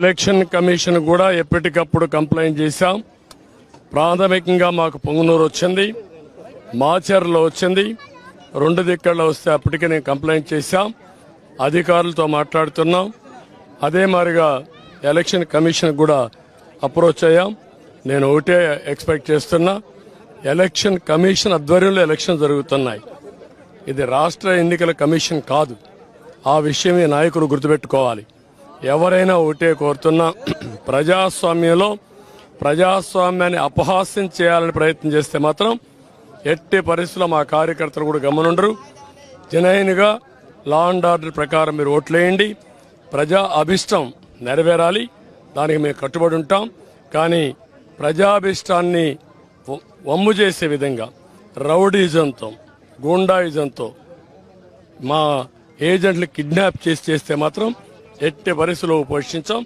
Election commission కూడా ఎప్పటికప్పుడు complaint చేశాం. ప్రాథమికంగా మాకు పొంగునూరు వచ్చింది. మాచర్లో వచ్చింది. రెండు దిక్కల్లో వస్తే అప్పటికే నేను కంప్లైంట్ చేశాం. అధికారులతో మాట్లాడుతున్నాం. అదే మాదిరిగా ఎలక్షన్ కమిషన్ కూడా అప్రోచ్ అయ్యాం. నేను ఒకటే ఎక్స్పెక్ట్ చేస్తున్నా ఎలక్షన్ కమిషన్ ఆధ్వర్యంలో ఎలక్షన్ జరుగుతున్నాయి. ఇది రాష్ట్ర ఎన్నికల కమిషన్ కాదు. ఆ విషయం ఈ నాయకులు గుర్తుపెట్టుకోవాలి. ఎవరైనా ఒకటే కోరుతున్నా ప్రజాస్వామ్యంలో ప్రజాస్వామ్యాన్ని అపహాస్యం చేయాలని ప్రయత్నం చేస్తే మాత్రం ఎట్టి పరిస్థితుల్లో మా కార్యకర్తలు కూడా గమనుండరు. జనైన్గా లా అండ్ ఆర్డర్ ప్రకారం మీరు ఓట్లేయండి ప్రజా అభిష్టం నెరవేరాలి. దానికి మేము కట్టుబడి ఉంటాం. కానీ ప్రజాభిష్టాన్ని వమ్ము చేసే విధంగా రౌడీజంతో గూండాయిజంతో మా ఏజెంట్లు కిడ్నాప్ చేసి చేస్తే మాత్రం ఎట్టి పరిస్థితుల్లో పోషించాం